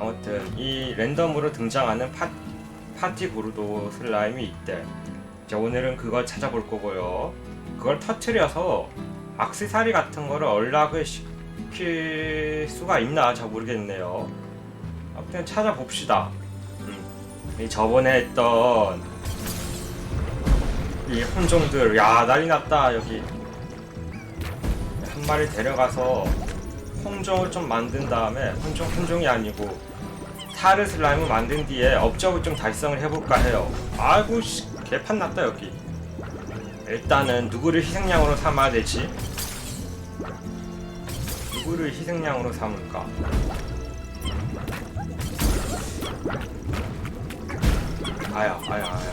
아무튼 이 랜덤으로 등장하는 파, 파티 고르도 슬라임이 있대. 자 오늘은 그걸 찾아볼 거고요. 그걸 터트려서 악세사리 같은 거를 연락을 시킬 수가 있나 잘 모르겠네요. 아무튼 찾아봅시다. 음. 이 저번에 했던 이 혼종들 야 난리 났다 여기 한 마리 데려가서 혼종을 좀 만든 다음에 혼종 혼종이 아니고 타르 슬라임을 만든 뒤에 업적을 좀 달성을 해볼까 해요. 아이고 씨 개판 났다 여기. 일단은 누구를 희생양으로 삼아야 되지? 누구를 희생양으로 삼을까? 아야 아야 아야.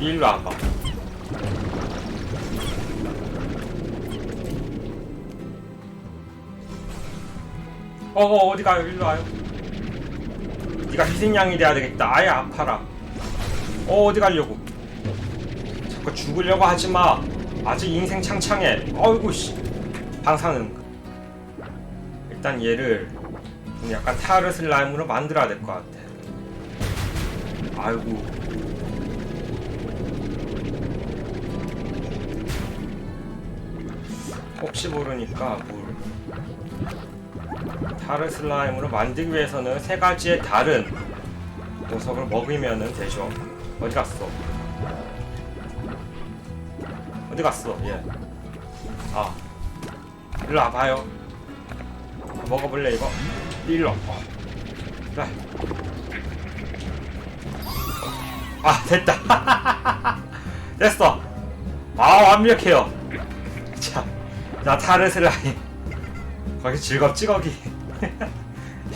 일로 와봐. 어, 어 어디 가요? 일로 와요. 네가 희생양이 돼야 되겠다. 아예 아파라. 어 어디 가려고? 자꾸 죽으려고 하지 마. 아직 인생 창창해. 어이구 씨. 방사능. 일단 얘를 좀 약간 타르 슬라임으로 만들어야 될 것 같아. 아이고. 혹시 모르니까 물. 타르 슬라임으로 만들기 위해서는 세 가지의 다른 녀석을 먹이면은 되죠. 어디 갔어? 어디 갔어? 얘. 아. 일로 와봐요. 먹어볼래 이거? 일로 와. 그래. 아 됐다. 됐어. 아 완벽해요. 자, 자 타르 슬라임. 거기 즐겁지 거기.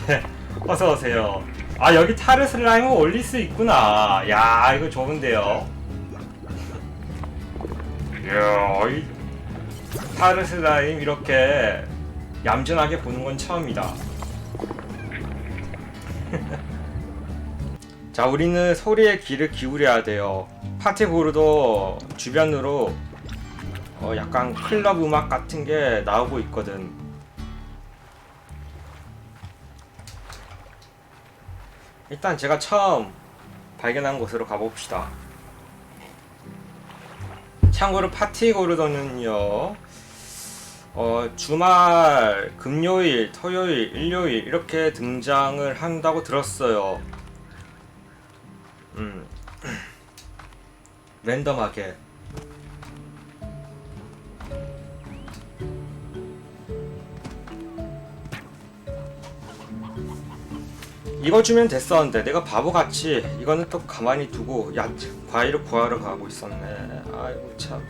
예, 어서 오세요. 아 여기 타르 슬라임을 올릴 수 있구나. 야 이거 좋은데요. 이야 이 타르 슬라임 이렇게 얌전하게 보는 건 처음이다. 자 우리는 소리에 귀를 기울여야 돼요. 파티 보르도 주변으로 어, 약간 클럽 음악 같은 게 나오고 있거든. 일단 제가 처음 발견한 곳으로 가봅시다. 참고로 파티 고르더는요, 어, 주말, 금요일, 토요일, 일요일 이렇게 등장을 한다고 들었어요. 음, 랜덤하게. 이거 주면 됐었는데 내가 바보같이 이거는 또 가만히 두고 야 과일을 구하러 가고 있었네 아이고 참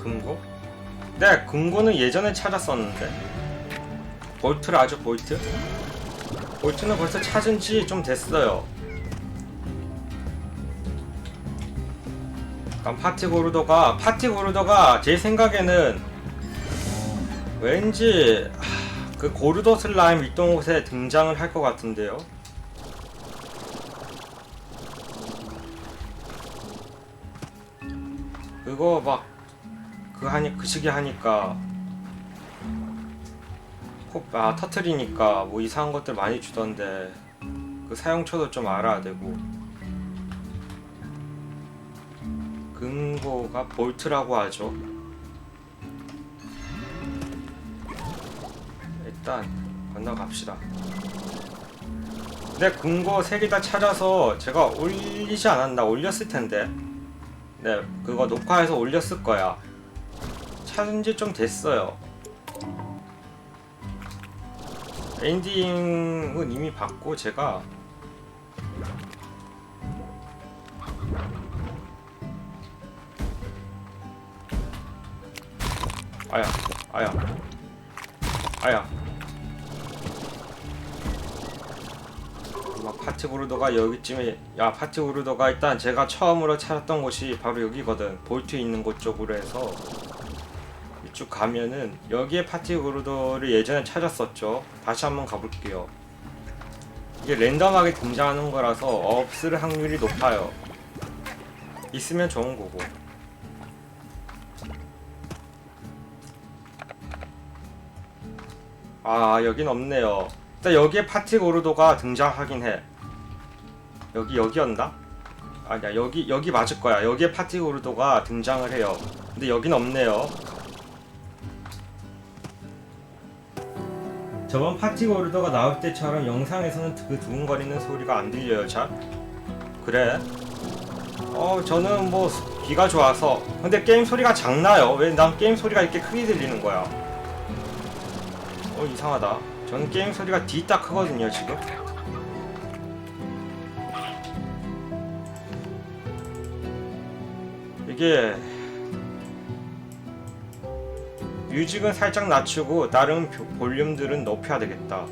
금고? 네 금고는 예전에 찾았었는데 볼트를 아죠 볼트? 볼트는 벌써 찾은 지 좀 됐어요 파티 고르더가 파티 고르더가 제 생각에는 왠지 하, 그 고르더 슬라임 있던 곳에 등장을 할 것 같은데요. 그거 막 그 하니 그 시기 하니까 콕아 터트리니까 뭐 이상한 것들 많이 주던데 그 사용처도 좀 알아야 되고 금고가 볼트라고 하죠. 일단 건너갑시다. 네, 금고 3개 다 찾아서 제가 올리지 않았나? 올렸을 텐데. 네, 그거 녹화해서 올렸을 거야. 찾은 지 좀 됐어요. 엔딩은 이미 봤고, 제가. 파티 고르더가 여기쯤에 야 파티 고르더가 일단 제가 처음으로 찾았던 곳이 바로 여기거든. 볼트 있는 곳 쪽으로 해서 이쪽 가면은 여기에 파티 고르더를 예전에 찾았었죠. 다시 한번 가볼게요. 이게 랜덤하게 등장하는 거라서 없을 확률이 높아요. 있으면 좋은 거고. 아 여긴 없네요. 일단 여기에 파티 고르도가 등장하긴 해. 여기 여기였나? 아니야 여기 여기 맞을 거야. 여기에 파티 고르도가 등장을 해요. 근데 여긴 없네요. 저번 파티 고르도가 나올 때처럼 영상에서는 그 두근거리는 소리가 안 들려요, 잘? 그래? 어, 저는 뭐 귀가 좋아서. 근데 게임 소리가 작나요? 왜 난 게임 소리가 이렇게 크게 들리는 거야? 어, 이상하다. 저는 게임 소리가 뒤 딱 크거든요, 지금. 이게 뮤직은 살짝 낮추고 다른 보- 볼륨들은 높여야 되겠다.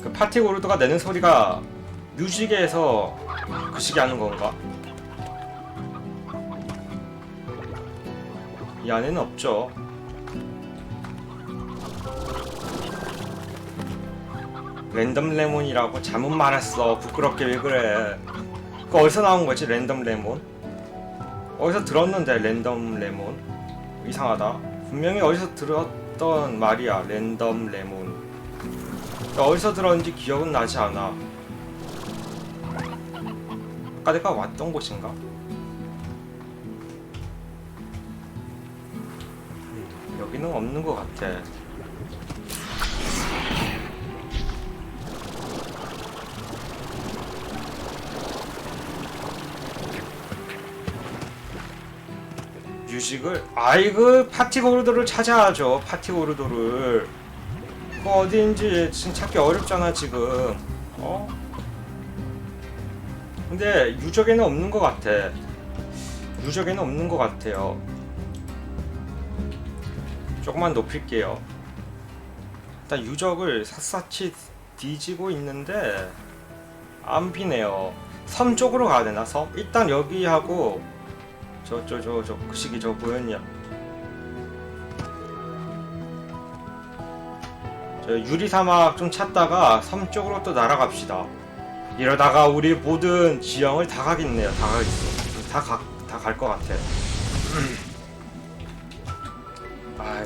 그 파티 고르드가 내는 소리가 뮤직에서 그 시기 하는 건가? 이 안에는 없죠. 랜덤 레몬이라고 잘못 말했어. 부끄럽게 왜 그래? 그 어디서 나온 거지? 랜덤 레몬? 어디서 들었는데 랜덤 레몬? 이상하다. 분명히 어디서 들었던 말이야. 랜덤 레몬. 어디서 들었는지 기억은 나지 않아. 아까 내가 왔던 곳인가? 음, 여기는 없는 것 같아. 뮤직을 아이고 파티 고르도를 찾아야죠 파티 고르도를. 그 어디인지 지금 찾기 어렵잖아 지금. 어? 근데 유적에는 없는 것 같아. 유적에는 없는 것 같아요. 조금만 높일게요. 일단 유적을 샅샅이 뒤지고 있는데 안 비네요. 섬 쪽으로 가야 되나 섬? 일단 여기 하고 저저 저 저 그 시기 저 뭐였냐? 저 유리 사막 좀 찾다가 섬 쪽으로 또 날아갑시다. 이러다가 우리 모든 지형을 다 가겠네요. 다 가겠어. 다다 갈 것 같아. 아,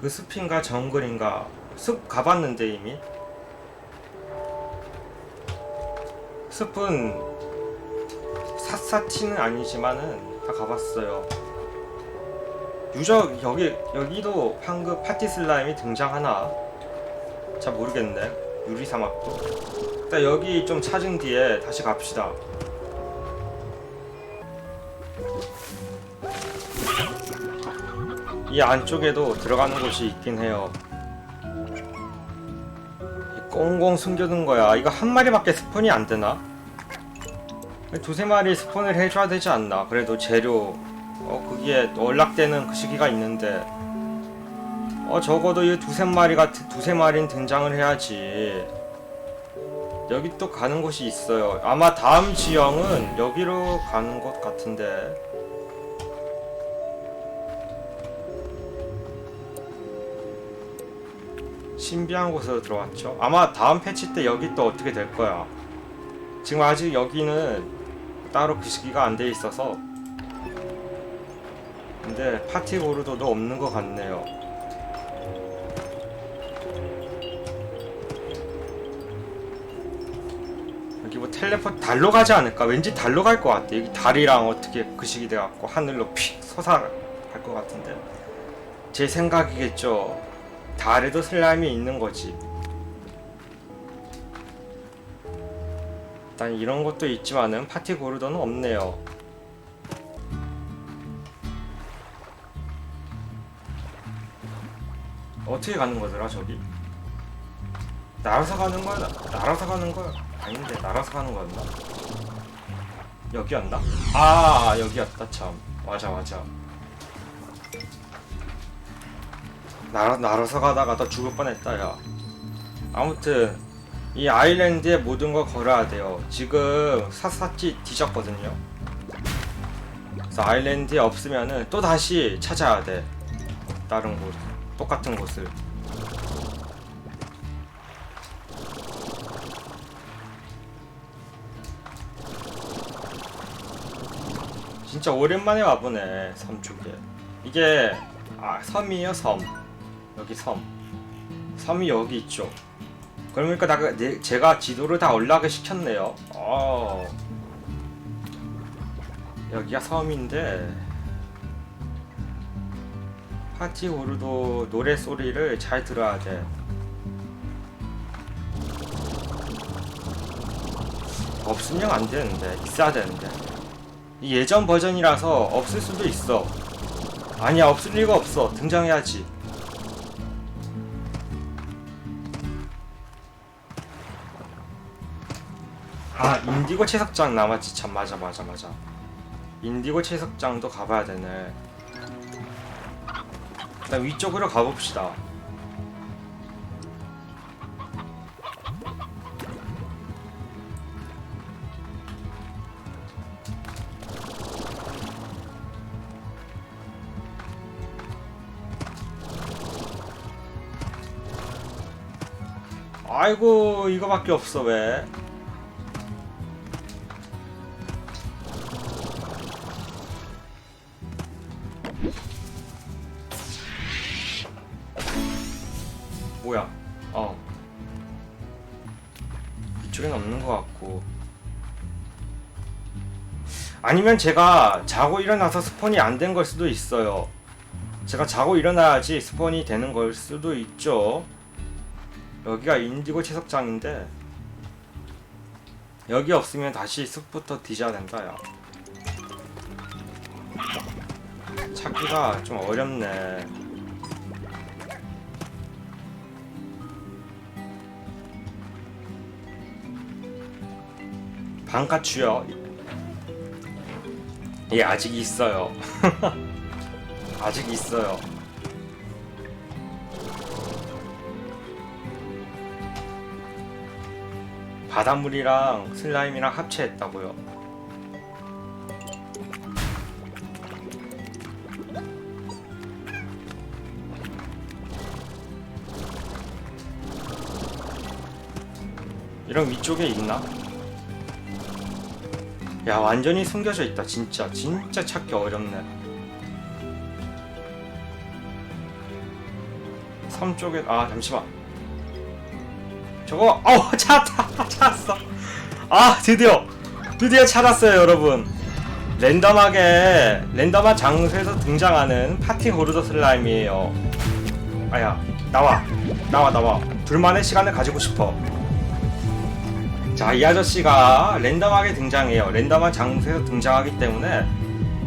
그 숲인가 정글인가 숲 가봤는데 이미? 숲은 샅샅이는 아니지만은 다 가봤어요. 유적 여기 여기도 황금 파티 슬라임이 등장하나? 잘 모르겠네. 유리 사막도. 일단 여기 좀 찾은 뒤에 다시 갑시다. 이 안쪽에도 들어가는 곳이 있긴 해요. 꽁꽁 숨겨둔 거야. 이거 한 마리밖에 스폰이 안 되나? 두세 마리 스폰을 해줘야 되지 않나. 그래도 재료 어 거기에 연락되는 그 시기가 있는데. 어 적어도 이 두세 마리가 두세 마리는 등장을 해야지. 여기 또 가는 곳이 있어요. 아마 다음 지형은 여기로 가는 곳 같은데. 신비한 곳으로 들어왔죠. 아마 다음 패치 때 여기 또 어떻게 될 거야. 지금 아직 여기는 따로 그 시기가 안 돼 있어서 근데 파티 고르도도 없는 것 같네요. 여기 뭐 텔레포트 달로 가지 않을까? 왠지 달로 갈 것 같아. 여기 달이랑 어떻게 그 시기 돼갖고 하늘로 픽 솟아갈 것 같은데 제 생각이겠죠. 달에도 슬라임이 있는 거지. 일단 이런 것도 있지만은 파티 고르도는 없네요. 어떻게 가는 거더라 저기? 날아서 가는 거야? 나- 날아서 가는 거야? 아닌데 날아서 가는 거였나? 여기였나? 아 여기였다 참 맞아 맞아 날아, 날아서 가다가 더 죽을 뻔했다 야 아무튼 이 아일랜드에 모든 걸 걸어야 돼요. 지금 샅샅이 뒤졌거든요. 그래서 아일랜드에 없으면은 또 다시 찾아야 돼. 다른 곳, 똑같은 곳을. 진짜 오랜만에 와보네 섬 쪽에. 이게 아 섬이에요 섬 여기 섬 섬이 여기 있죠 그러니까 나, 내, 제가 지도를 다 올라가게 시켰네요. 어 여기가 섬인데. 파티 호르도 노래 소리를 잘 들어야 돼. 없으면 안 되는데 있어야 되는데. 이 예전 버전이라서 없을 수도 있어. 아니야 없을 리가 없어. 등장해야지 아 인디고 채석장 남았지. 참 맞아 맞아 맞아. 인디고 채석장도 가봐야 되네. 일단 위쪽으로 가봅시다. 아이고 이거밖에 없어 왜 뭐야? 어. 이쪽엔 없는 것 같고. 아니면 제가 자고 일어나서 스폰이 안 된 걸 수도 있어요. 제가 자고 일어나야지 스폰이 되는 걸 수도 있죠. 여기가 인디고 채석장인데 여기 없으면 다시 숲부터 뒤져야 된다 야 찾기가 좀 어렵네 반가추요 예 아직 있어요 아직 있어요 바닷물이랑 슬라임이랑 합체했다고요. 이런 위쪽에 있나? 야 완전히 숨겨져 있다 진짜. 진짜 찾기 어렵네. 섬 쪽에 아 잠시만. 저거 어 찾았다 찾았어. 아 드디어. 드디어 찾았어요 여러분. 랜덤하게 랜덤한 장소에서 등장하는 파티 고르더 슬라임이에요. 아야 나와. 나와 나와. 둘만의 시간을 가지고 싶어 자 이 아저씨가 랜덤하게 등장해요. 랜덤한 장소에서 등장하기 때문에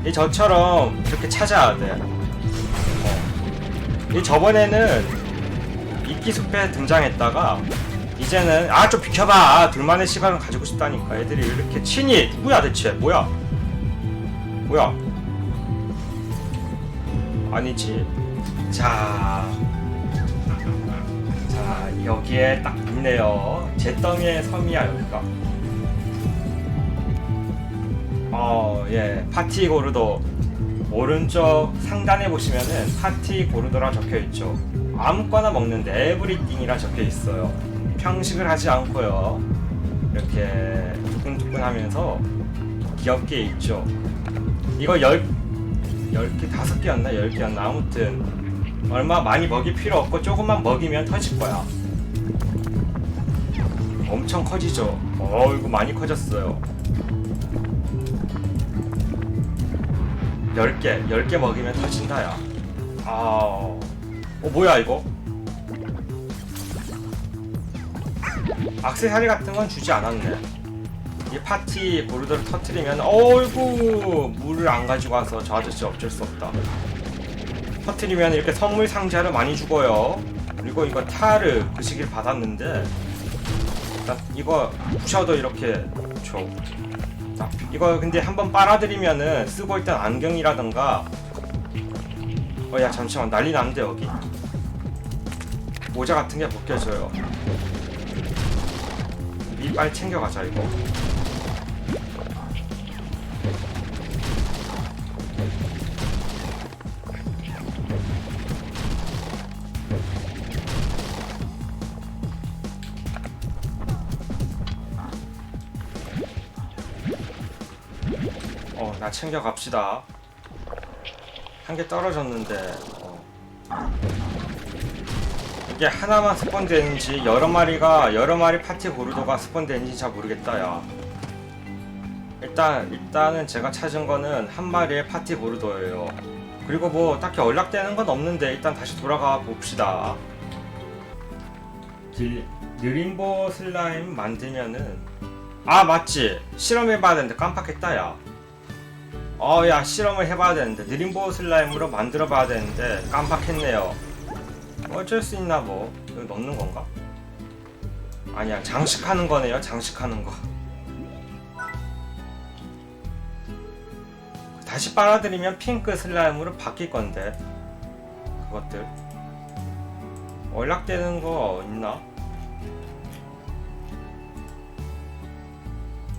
이 저처럼 이렇게 찾아야 돼 어. 이 저번에는 이끼숲에 등장했다가 이제는 아 좀 비켜봐. 둘만의 시간을 가지고 싶다니까. 애들이 이렇게 친히 누구야 대체? 뭐야? 뭐야? 아니지. 자, 자 여기에 딱 있네요 잿더미의 섬이야 여기가 어예 파티 고르도 오른쪽 상단에 보시면은 파티 고르도라 적혀 있죠 아무거나 먹는데 에브리띵이라 적혀 있어요 평식을 하지 않고요. 이렇게 두근두근 하면서 귀엽게 있죠. 이거 열, 열 개, 다섯 개였나? 열 개였나? 아무튼 얼마 많이 먹일 필요 없고 조금만 먹이면 터질 거야. 엄청 커지죠. 어, 이거 많이 커졌어요. 열 개, 열개 먹이면 터진다, 야. 아, 어, 뭐야, 이거? 악세사리 같은 건 주지 않았네. 이 파티 보르더를 터트리면 어이구 물을 안 가지고 와서 저 아저씨 어쩔 수 없다. 터트리면 이렇게 선물 상자를 많이 주고요. 그리고 이거 타르 그 시기를 받았는데 나 이거 부셔도 이렇게 줘. 자, 이거 근데 한번 빨아들이면은 쓰고 있던 안경이라던가 어 야 잠시만 난리 났는데 여기 모자 같은 게 벗겨져요. 미 빨리 챙겨가자 이거 챙겨갑시다. 한 개 떨어졌는데 어. 이게 하나만 스폰되는지 여러 마리가 여러 마리 파티 고르도가 스폰되는지 잘 모르겠다 야. 일단 일단은 제가 찾은 거는 한 마리의 파티 고르도예요. 그리고 뭐 딱히 연락되는 건 없는데 일단 다시 돌아가 봅시다. 딜, 느림보 슬라임 만들면은 아 맞지. 실험해봐야 되는데 깜빡했다 야 어, 야, 실험을 해봐야 되는데, 느림보 슬라임으로 만들어 봐야 되는데, 깜빡했네요. 어쩔 수 있나, 뭐. 이거 넣는 건가? 아니야, 장식하는 거네요, 장식하는 거. 다시 빨아들이면 핑크 슬라임으로 바뀔 건데, 그것들. 연락되는 거 있나?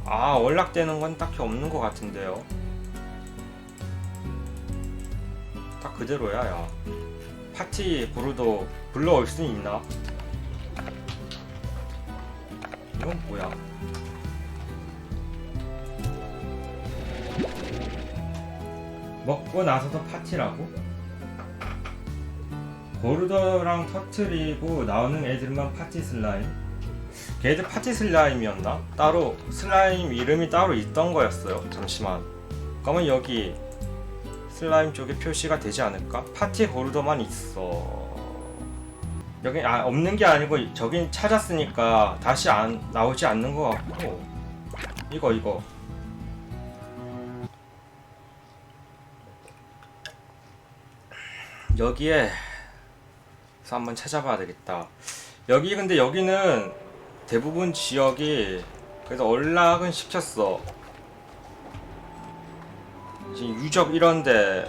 아, 연락되는 건 딱히 없는 것 같은데요. 딱 그대로야 야 파티 부르도 불러올 수 있나? 이건 뭐야? 먹고 나서도 파티라고? 고르더랑 터트리고 나오는 애들만 파티 슬라임? 걔들 파티 슬라임이었나? 따로 슬라임 이름이 따로 있던 거였어요 잠시만 그러면 여기 슬라임 쪽에 표시가 되지 않을까? 파티 고르더만 있어. 여기 아 없는 게 아니고 저긴 찾았으니까 다시 안 나오지 않는 것 같고 이거 이거 여기에 서 한번 찾아봐야 되겠다. 여기 근데 여기는 대부분 지역이 그래서 연락은 시켰어. 지금 유적 이런데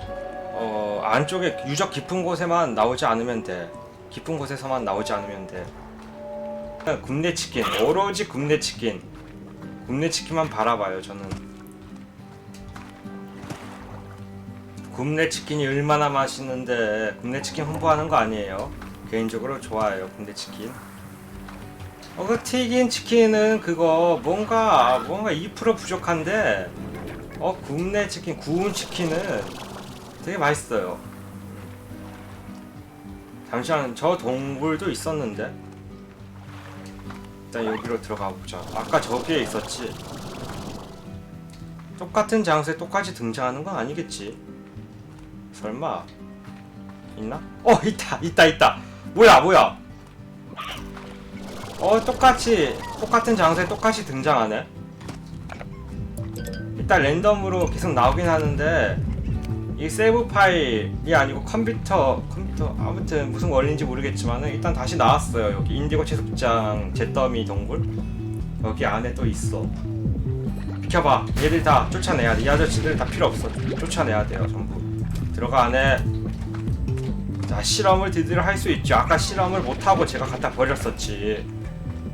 어 안쪽에 유적 깊은 곳에만 나오지 않으면 돼. 깊은 곳에서만 나오지 않으면 돼. 굽네 치킨 오로지 굽네 치킨. 굽네 치킨만 바라봐요 저는. 굽네 치킨이 얼마나 맛있는데 굽네 치킨 홍보하는 거 아니에요? 개인적으로 좋아해요 굽네 치킨. 어 그 튀긴 치킨은 그거 뭔가 뭔가 2% 부족한데 어 굽네 치킨 구운 치킨은 되게 맛있어요. 잠시만 저 동굴도 있었는데. 일단 여기로 들어가 보자. 아까 저기에 있었지. 똑같은 장소에 똑같이 등장하는 건 아니겠지? 설마. 있나? 어 있다 있다 있다. 뭐야 뭐야? 어 똑같이 똑같은 장소에 똑같이 등장하네 일단 랜덤으로 계속 나오긴 하는데 이 세이브 파일이 아니고 컴퓨터 컴퓨터 아무튼 무슨 원리인지 모르겠지만 일단 다시 나왔어요. 여기 인디고 채석장 잿더미 동굴. 여기 안에 또 있어. 비켜봐. 얘들 다 쫓아내야 돼이 아저씨들 다 필요 없어. 쫓아내야 돼요 전부. 들어가 안에. 자 실험을 드디어 할 수 있죠. 아까 실험을 못하고 제가 갖다 버렸었지.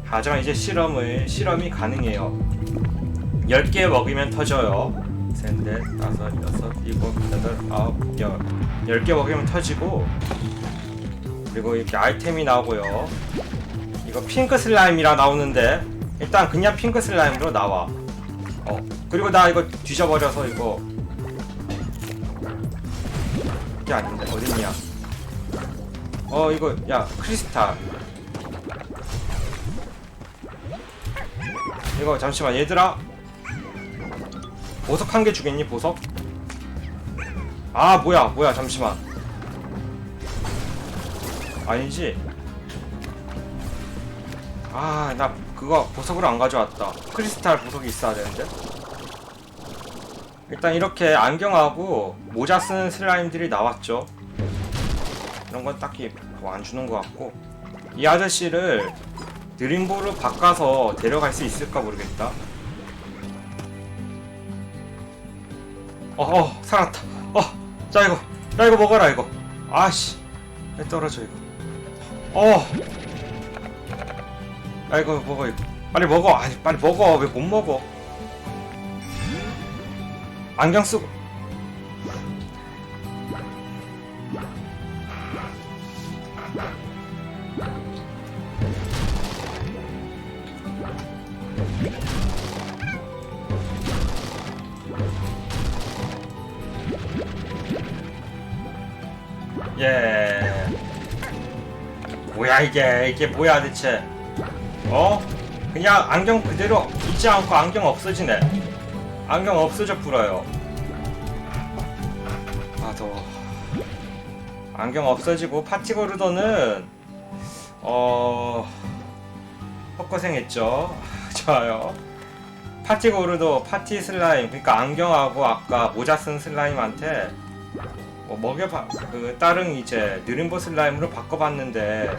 하지만 이제 실험을 실험이 가능해요 10개 먹으면 터져요. 셋, 넷, 다섯, 여섯, 일곱, 여덟, 아홉, 열. 10개 먹으면 터지고 그리고 이렇게 아이템이 나오고요. 이거 핑크 슬라임이라 나오는데 일단 그냥 핑크 슬라임으로 나와. 어. 그리고 나 이거 뒤져버려서 이거 이게 아닌데 어딨냐? 어 이거 야 크리스탈 이거 잠시만 얘들아 보석 한 개 주겠니 보석? 아 뭐야 뭐야 잠시만. 아니지? 아 나 그거 보석으로 안 가져왔다. 크리스탈 보석이 있어야 되는데? 일단 이렇게 안경하고 모자 쓰는 슬라임들이 나왔죠. 이런 건 딱히 뭐 안 주는 것 같고. 이 아저씨를 드림볼로 바꿔서 데려갈 수 있을까 모르겠다 어, 어, 살았다. 어, 자 이거, 야 이거 먹어라 이거. 아씨, 왜 떨어져 이거. 어, 야 이거 먹어 이거. 빨리 먹어. 아니 빨리 먹어. 왜 못 먹어? 안경 쓰고. 예. 뭐야 이게? 이게 뭐야 대체? 어? 그냥 안경 그대로 잊지 않고 안경 없어지네. 안경 없어져 불어요. 아 더워. 안경 없어지고 파티고르더는 어 헛고생했죠. 좋아요 파티 고르도 파티 슬라임 그러니까 안경하고 아까 모자 쓴 슬라임한테 뭐 먹여봐 그 다른 이제 느림보 슬라임으로 바꿔봤는데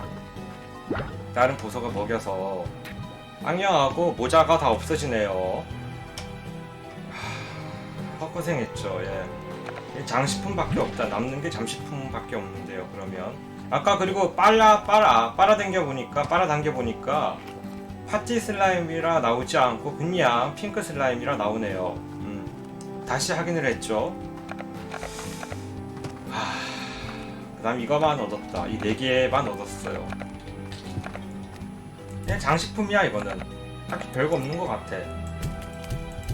다른 보석을 먹여서 안경하고 모자가 다 없어지네요. 하, 헛고생했죠. 예. 장식품밖에 없다. 남는 게 장식품밖에 없는데요. 그러면 아까 그리고 빨라 빨아 빨아 당겨 보니까 빨아 당겨 보니까 파티 슬라임이라 나오지 않고 그냥 핑크 슬라임이라 나오네요. 음. 다시 확인을 했죠. 그 다음 이거만 얻었다. 이 네 개만 얻었어요. 그냥 장식품이야 이거는. 딱히 별거 없는 것 같아.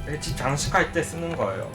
이게 집 장식할 때 쓰는 거예요.